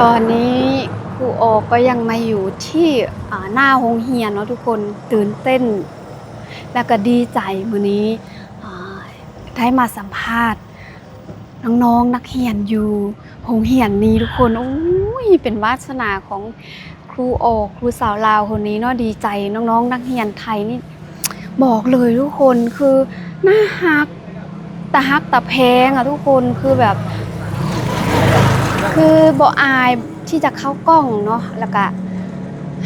ตอนนี้ครูโอก็ยังมาอยู่ที่หน้าโรงเรียนเนาะทุกคนตื่นเต้น แล้วก็ดีใจมื้อนี้ได้มาสัมภาษณ์น้องๆนักเรียนอยู่โรงเรียนนี้ทุกคนโอ้ยเป็นวาสนาของครูโอครูสาวลาวคนนี้เนาะดีใจน้องๆนักเรียนไทยนี่บอกเลยทุกคนคือน่าฮักตาฮักตาแพงอะทุกคนคือแบบ คือบ่อายที่จะเข้ากล้องเนาะแล้วก็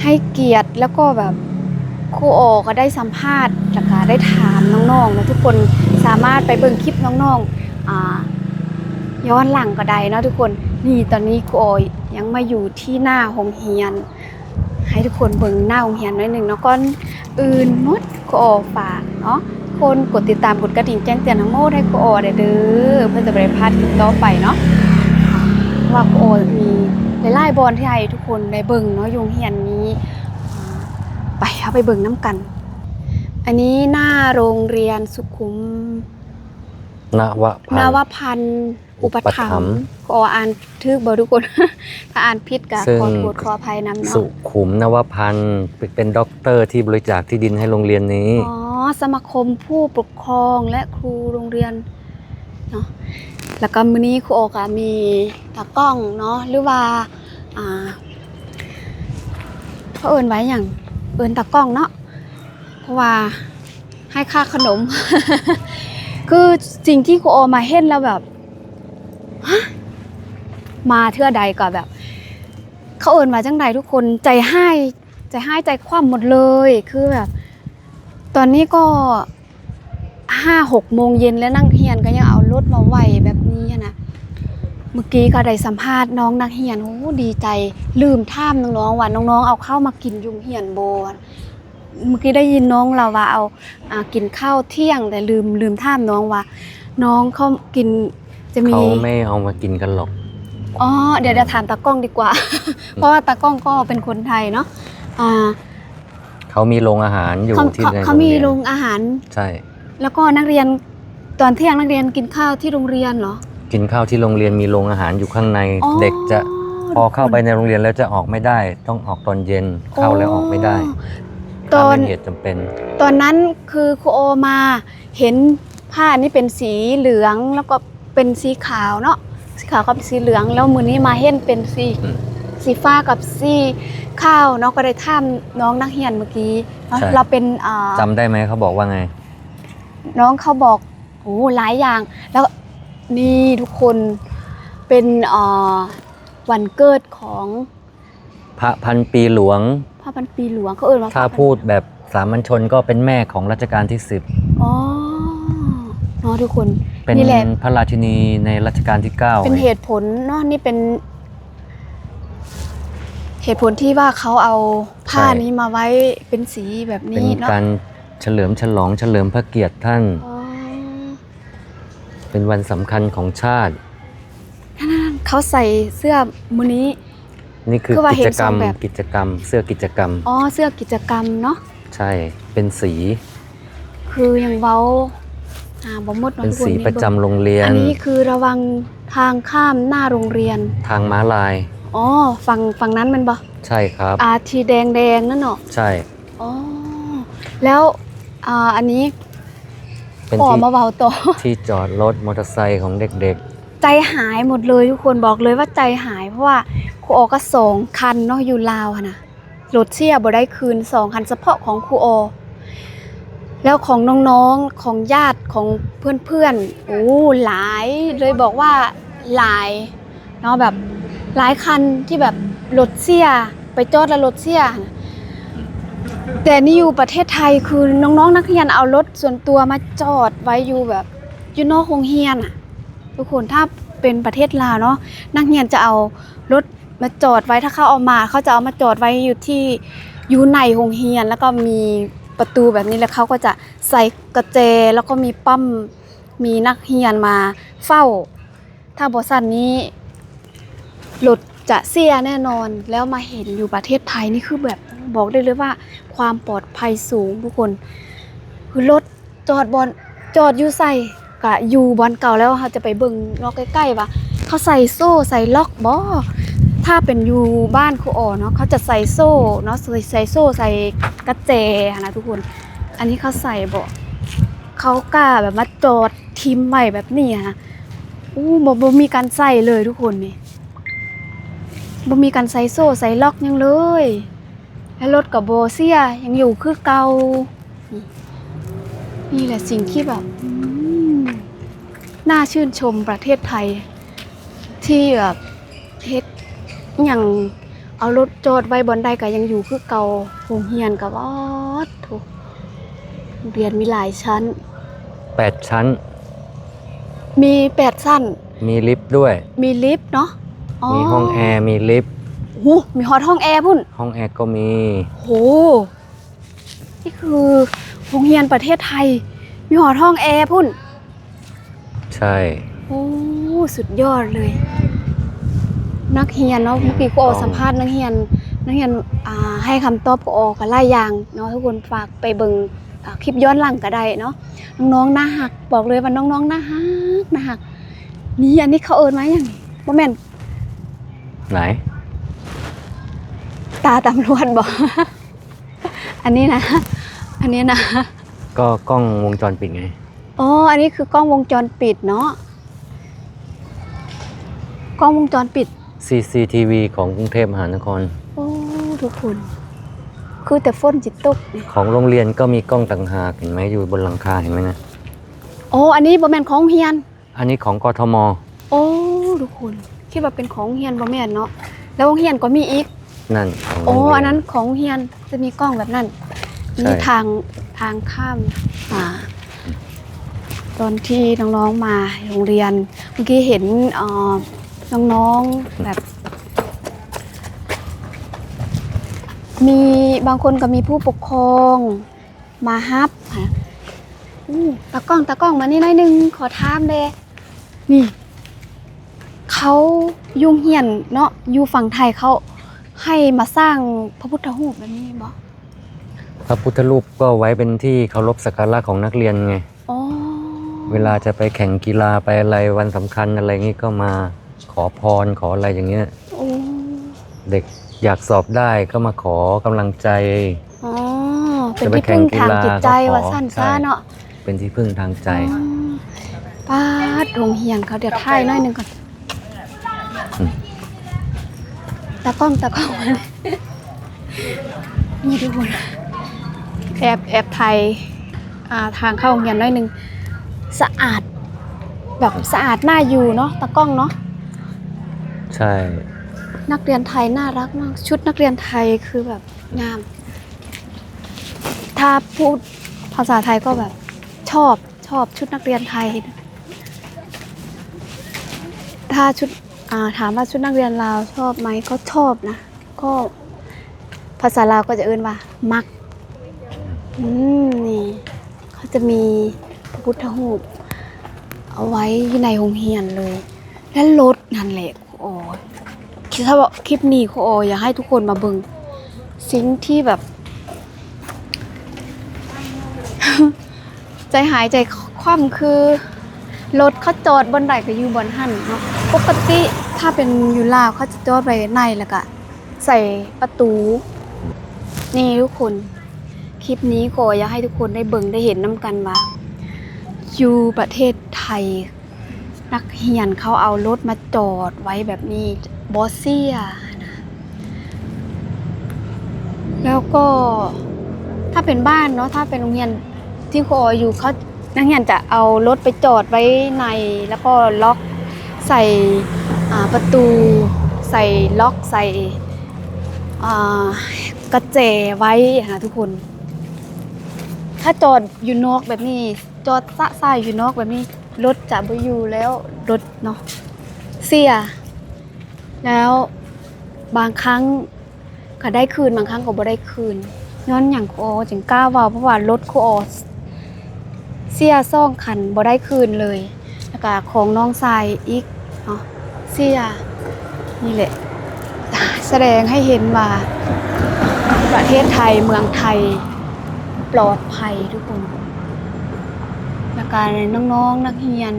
ให้เกียรติแล้วก็แบบครูโอก็ได้สัมภาษณ์แล้วก็ได้ถามน้องๆนะทุกคนสามารถไปเบิ่งคลิปน้องๆอ่าย้อนหลังก็ได้เนาะทุกคนนี่ตอนนี้ครูโอยังมาอยู่ที่หน้าโรงเรียน ให้ทุกคนเบิ่งหน้าโรงเรียนหน่อยหนึ่งเนาะก่อนอื่นมดครูโอฝากเนาะคนกดติดตามกดกระดิ่งแจ้งเตือนทั้งหมดให้ครูโอได้เด้อเพื่อจะได้พลาดคลิปต่อไปเนาะ ว่าโอมีหลายๆบอลที่ให้ทุกคนได้เบิ่งเนาะยุงเฮียนนี้อ่าไปเอาไปเบิ่งน้ำกัน อันนี้หน้าโรงเรียนสุขุมนวพันนธ์วพันธ์อุปถัมอุปถัมภ์ภ์ขออ่านทึกบ่ทุกคน ถ้าอ่านผิดก็ซึ่งขอโทษขออภัยนำสุเนาะขุมนวพันธ์เป็นด็อกเตอร์ที่บริจาคที่ดินให้โรงเรียนนี้อ๋อสมาคมผู้ปกครองและครูโรงเรียนเนาะ แล้วก็มื้อนี้ครูโอกะมีตากล้องเนาะหรือว่าอ่าเขาเอินไว้อย่างเอินตากล้องเนาะเพราะว่าให้ค่าขนม คือสิ่งที่ครูโอมาเห็นแล้วแบบฮะมาเทื่อใดก็แบบ เขาเอินว่าจังใดทุกคนใจให้ใจให้ใจคว่ำหมดเลยคือแบบ ตอนนี้ก็ห้าหกโมงเย็นแล้วนั่งเฮียนก็ยังเอารถมาไหวแบบ เมื่อกี้ก็ได้สัมภาษณ์น้องนักเรียนโอ้ดีใจลืมท่ามน้องๆว่าน้องๆเอาข้าวมากินยุงเหียนโบอะเมื่อกี้ได้ยินน้องเราว่าเอาอ่ากินข้าวเที่ยงแต่ลืมลืมท่ามน้องว่า น้องเขากินจะมีเขาไม่เอามากินกันหรอกอ๋อเดี๋ยวเดี๋ยวถามตากล้องดีกว่า เพราะว่าตากล้องก็เป็นคนไทยเนาะอ่าเขามีโรงอาหารอยู่เขาที่เขาในเขาโรงมีเรียนโรงอาหารใช่ แล้วก็นักเรียนตอนเที่ยงนักเรียนกินข้าวที่โรงเรียนเหรอ กินข้าวที่โรงเรียนมีโรงอาหารอยู่ข้างใน อ๋อ เด็กจะพอเข้าไปในโรงเรียนแล้วจะออกไม่ได้ ต้องออกตอนเย็นเข้าแล้วออกไม่ได้ตถ้าอน เป็นเหตุจำเป็น ตอนนั้นคือครูโอมาเห็นผ้านี่เป็นสีเหลืองแล้วก็เป็นสีขาวเนาะสีขาวกับสีเหลืองแล้วมือนี้มาเห็นเป็นสีอืมสีฟ้ากับสีข้าวเนาะก็ได้ท่ามน้องนักเรียนเมื่อกี้เนาะใช่ เราเป็นอ่าจำได้ไหมเขาบอกว่าไง น้องเขาบอกโอ้หลายอย่าง แล้ว นี่ทุกคนเป็นอ่าวันเกิดของพระพันปีหลวง พระพันปีหลวงเขาเอ่ยว่าถ้าพระพันพูดแบบสามัญชนก็เป็นแม่ของรัชกาลที่สิบอ๋อเนาะทุกคนเป็นนี่แหละพระราชินีในรัชกาลที่เก้าเป็นเหตุผลเนาะนี่เป็นเหตุผลที่ว่าเขาเอาผ้านี้มาไว้เป็นสีแบบเป็นนี้เนาะการเฉลิมฉลองเฉลิมพระเกียรติท่านอ๋อ เป็นวันสำคัญของชาตินั่นๆเขาใส่เสื้อมือนี้ นี่คือคือว่ากิเห็นจกรรมสองแบบ กิจกรรม เสื้อกิจกรรม อ๋อเสื้อกิจกรรมเนาะใช่ เป็นสี คืออย่างเว้าอ่าบ่หมดเนาะเป็นทุกคนสีนี่ประจำโรงเรียอันนนี้คือระวังทางข้ามหน้าโรงเรียนทางม้าลาย อ๋อฝั่งฝั่งนั้นมันบ่ใช่ครับ อาทีแดงแดงๆนั่นเนาะใช่ อ๋อแล้วอ่าอันนี้ เป็นขอที่มาเบาต่อที่จอดรถมอเตอร์ไซค์ของเด็กใจหายหมดเลยทุกคนบอกเลยว่าใจหายเพราะว่าครูโอก็สองคันเนาะอยู่ลาวอะนะรถเสียบ่ได้คืนสองคันเฉพาะของครูโอ แล้วของน้องๆของญาติของเพื่อนๆโอ้หลายเลยบอกว่าหลายเนาะแบบหลายคันที่แบบรถเสียไปจอดแล้วรถเสียนะ แต่นี่อยู่ประเทศไทยคือน้องๆ นักเรียนเอารถส่วนตัวมาจอดไว้อยู่แบบอยู่นอกโรงเรียนอะทุกคนถ้าเป็นประเทศลาวเนาะนักเรียนจะเอารถมาจอดไว้ถ้าเขาเอามาเขาจะเอามาจอดไว้อยู่ที่อยู่ในโรงเรียน แล้วก็มีประตูแบบนี้แล้วเขาก็จะใส่กระเจแล้วก็มีปั๊มมีนักเรียนมาเฝ้า ถ้าบอสันนี้รถ จะเสียแน่นอนแล้วมาเห็นอยู่ประเทศไทยนี่คือแบบบอกได้เลยว่า ความปลอดภัยสูงทุกคน คือรถจอดบอนจอดอยู่ใส่กะอยู่บอนเก่าแล้วเขาจะไปเบิ่งเนาะใกล้ๆว่าเขาใส่โซ่ใส่ล็อกบ่ถ้าเป็นอยู่บ้านครูอ๋อเนาะเขาจะใส่โซ่เนาะใส่ใส่โซ่ใส่กระเจนะทุกคน อันนี้เขาใส่บ่เขากล้าแบบมาจอดทิมใหม่แบบนี้นะอู้บ่บ่มีการใส่เลยทุกคนนี่ บ่มีการใส่โซ่ใส่ล็อกหยังเลย และรถกับโบเซียยังอยู่คือเก่านี่นี่แหละสิ่งที่แบบอืมน่าชื่นชมประเทศไทย ที่แบบเฮ็ดอหย่างเอารถจอดไว้บนใดก็ยังอยู่คือเก่าโรงเรียนกับว่าถูกเรียนมีหลายชั้นแปดชั้น มีแปดชั้น มีลิฟต์ด้วย มีลิฟต์เนาะ มีห้องแอร์มีลิฟต์โอ้โหมีฮอตห้องแอร์พุ่น ห้องแอร์ก็มีโห นี่คือโรงเรียนประเทศไทย มีหอห้องแอร์พุ่น ใช่ โอ้สุดยอดเลย นักเรียนเนาะเมื่อกี้ครูโอสัมภาษณ์นักเรียน นักเรียนอ่าให้คำตอบครูโอกับหลายอย่างเนาะทุกคนฝากไปเบิ่งอ่าคลิปย้อนหลังก็ได้เนาะน้องๆน่าหักบอกเลยว่าน้องๆน่าหักน่าหักนี่อันนี้เขาเอิญมาอย่างนี้บ่แม่น ไหน ตาตำรวจบอก อันนี้นะ อันนี้นะ ก็กล้องวงจรปิดไง อ๋อ อันนี้คือกล้องวงจรปิดเนาะ กล้องวงจรปิด CCTV ของกรุงเทพมหานคร โอ้ทุกคน คือแต่ฝนจิตตกเนี่ยของโรงเรียนก็มีกล้องต่างหากเห็นไหมอยู่บนหลังคาเห็นไหมนะ โอ้ อันนี้บ่แม่นของเฮียน อันนี้ของกทม โอ้ ทุกคน คิดว่าเป็นของเฮียนบ่แม่นเนาะแล้วของเฮียนก็มีอีก นั่นของโอ้โรงเรีย อันนั้นของเฮียนจะมีกล้องแบบนั้นใช่ มีทางทางข้ามอ่าตอนที่น้องๆมาโรงเรียน เมื่อกี้เห็นเอ่อน้องๆแบบ มีบางคนก็มีผู้ปกครองมาฮับค่ะอู้ตากล้องตากล้องมานี่หน่อยหนึงขอถามเด้นี่ เขายุ่งเหียนเนาะอยู่ฝั่งไทยเขาให้มาสร้างพระพุทธรูปแบบนี้บ่พระพุทธรูปก็ไว้เป็นที่เคารพสักการะของนักเรียนไงอ๋อเวลาจะไปแข่งกีฬาไปอะไรวันสำคัญอะไรงี้ก็มาขอพรขออะไรอย่างเงี้ยโอ้เด็กอยากสอบได้ก็มาขอกำลังใจ อ๋อเป็นที่พึ่งทางจิตใจว่าสั้นใช่ซ่าเนาะเป็นที่พึ่งทางใจอ๋อป้าดโรงเรียนเขาเดี๋ยวถ่ายหน่อยหนึงก่อน ตากล้องตากล้องมาเลยนี่ทุกคนแอบแอบไทยอ่าทางเข้าโรงเรียนหน่อยหนึงสะอาด แบบสะอาดน่าอยู่เนาะตากล้องเนาะใช่ นักเรียนไทยน่ารักมากชุดนักเรียนไทยคือแบบงาม ถ้าพูดภาษาไทยก็แบบชอบชอบชุดนักเรียนไทย ถ้าชุดอ่า ถามว่าชุดนักเรียนลาวชอบไหมก็ชอบนะ ก็ภาษาลาวก็จะเอ่นว่า มักอืมนี่เขาจะมีพระพุทธรูปเอาไว้ในโรงเรียนเลย และรถนั่นแหละครูโอคิดถ้าบอกคลิปนี้ครูโออยากให้ทุกคนมาเบิ่งสิ่งที่แบบ ใจหายใจคว่ำคือ รถเขาจอดบนใดก็อยู่บนหันเนาะปกติถ้าเป็นอยู่ลาวเขาจะจอดไว้ในแล้วก็ใส่ประตู นี่ทุกคน คลิปนี้ขออยากให้ทุกคนได้เบิ่งได้เห็นน้ำกันว่าอยู่ประเทศไทย นักเรียนเขาเอารถมาจอดไว้แบบนี้บอสเซียนะแล้วก็ถ้าเป็นบ้านเนาะถ้าเป็นโรงเรียนที่คออยู่เขา นักเรียนจะเอารถไปจอดไว้ในแล้วก็ล็อกใส่ประตู ใส่ล็อกใส่กระเจไว้นะทุกคน ถ้าจอดอยู่นอกแบบนี้ จอดสะสายอยู่นอกแบบนี้รถจะบ่อยู่แล้วรถเนาะเสีย แล้วบางครั้งก็ได้คืนบางครั้งก็บ่ได้คืนย้อนอย่างโอจึงกล้าว่าเพราะว่ารถโคอ เสียซ่องคันบ่ได้คืนเลยแล้วก็ของน้องทรายอีกเนาะเสียนี่แหละ แสดงให้เห็นว่า ประเทศไทยเมืองไทยปลอดภัยทุกคนและการน้องๆนักเรียน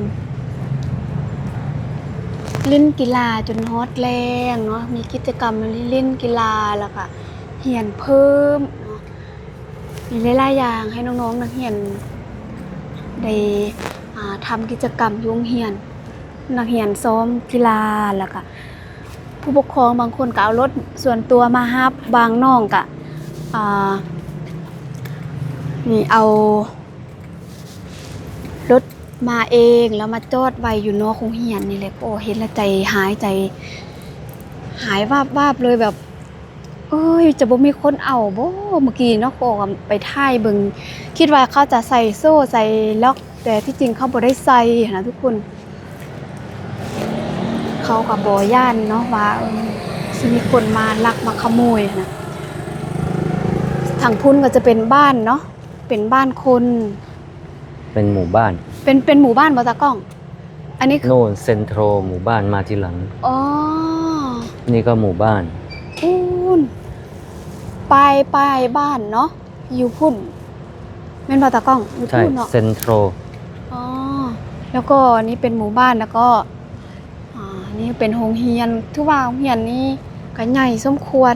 เล่นกีฬาจนฮอตแรงเนาะมีกิจกรรมเล่นกีฬาแล้วก็เหียนเพิ่มเนาะมีหลายๆอย่างให้น้องๆนักเรียน ได้ทำกิจกรรมยุ่งเรียน นักเรียนซ้อมกีฬาแล้วก็ผู้ปกครองบางคนก็เอารถส่วนตัวมาฮับบางน้องก็นี่เอารถมาเองแล้วมาจอดไว้อยู่นอกคงเฮียนนี่เลยโอ้เห็นแล้วใจหายใจ หายวาบวาบเลยแบบ ยจะบ่มีคนเอาบ่เมื่อกี้เนาะโกก็ไปท่ายเบิงคิดว่าเขาจะใส่โซ่ใส่ล็อก แต่ที่จริงเขาบ่ได้ใส่นะทุกคน เขากับบ่ย่านเนาะว่าเออสิมีคนมาลักมาขโมยนะทางพุ่นก็จะเป็นบ้านเนาะเป็นบ้านคน เป็นหมู่บ้าน เป็นเป็นหมู่บ้านบอตากล้อง อันนี้คือโน่นเซ็นทรัลหมู่บ้านมาทีหลังอ๋อนี่ก็หมู่บ้านพูน ปลายปลายบ้านเนาะอยู่พุ่นเป็นบอตากล้องอยู่ใช่พุ่นเนาะเซ็นทรัลอ๋อแล้วก็นี่เป็นหมู่บ้านแล้วก็อ่านี่เป็นโรงเรียนที่ว่าโรงเรียนนี้ก็ใหญ่สมควร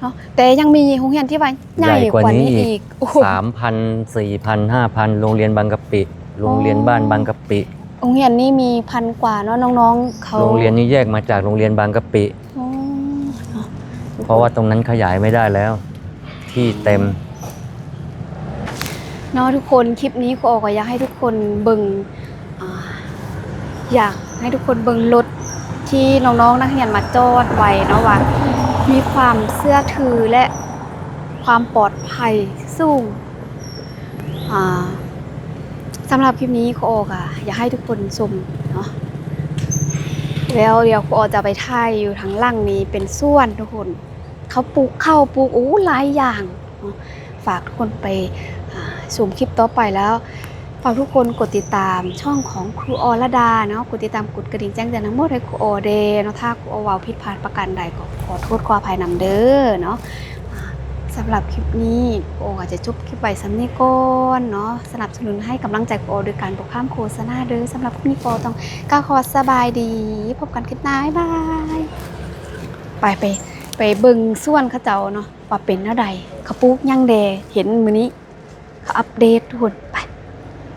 เนาะแต่ยังมีโรงเรียนที่ว่าใหญ่กว่านี้อีกโอ้โห สามพันสี่พันห้าพันโรงเรียนบางกะปิโรงเรียนบ้านบางกะปิโรงเรียนนี้มีพันกว่าเนาะน้องๆเขาโรงเรียนนี้แยกมาจากโรงเรียนบางกะปิอ๋อเนาะ เพราะว่าตรงนั้นขยายไม่ได้แล้ว ที่เต็ม เนาะทุกคนคลิปนี้ครูออกก็อยากให้ทุกคนเบิ่งอ่าอยากให้ทุกคนเบิ่งรถที่น้องๆนักเรียนมาจอดไว้เนาะว่ามีความเชื่อถือและความปลอดภัยสูงอ่าสำหรับคลิปนี้ครูออกอะอยากให้ทุกคนชมเนาะแล้วเดี๋ยวครูออกจะไปถ่ายอยู่ทางล่างนี้เป็นส่วนทุกคน เขาปลูกข้าวปลูกโอ้หลายอย่างเนาะฝากทุกคนไปอ่าซูมคลิปต่อไปแล้วฝากทุกคนกดติดตามช่องของครูอรดาเนาะกดติดตามกดกระดิ่งแจ้งเตือนทั้งหมดให้ครูออเดเนาะถ้าครูอเวาผิดพลาดประการใดก็ขอโทษขออภัยนำเด้อเนาะสำหรับคลิปนี้ครูออาจจะจบคลิปไว้สำนีก่อนเนาะสนับสนุนให้กำลังใจครูออโดยการบอกข้ามโฆษณาเด้อสำหรับคลิปนี้ครูอต้องกล่าวขอสบายดี พบกันคลิปหน้าบ๊ายบาย ไปไป ไปเบิงส่วนเขาเจ้าเนาะว่าเป็นเท่าใดเขาปลูกหยังแดเห็นมือนี้เขาอัปเดตทุกคน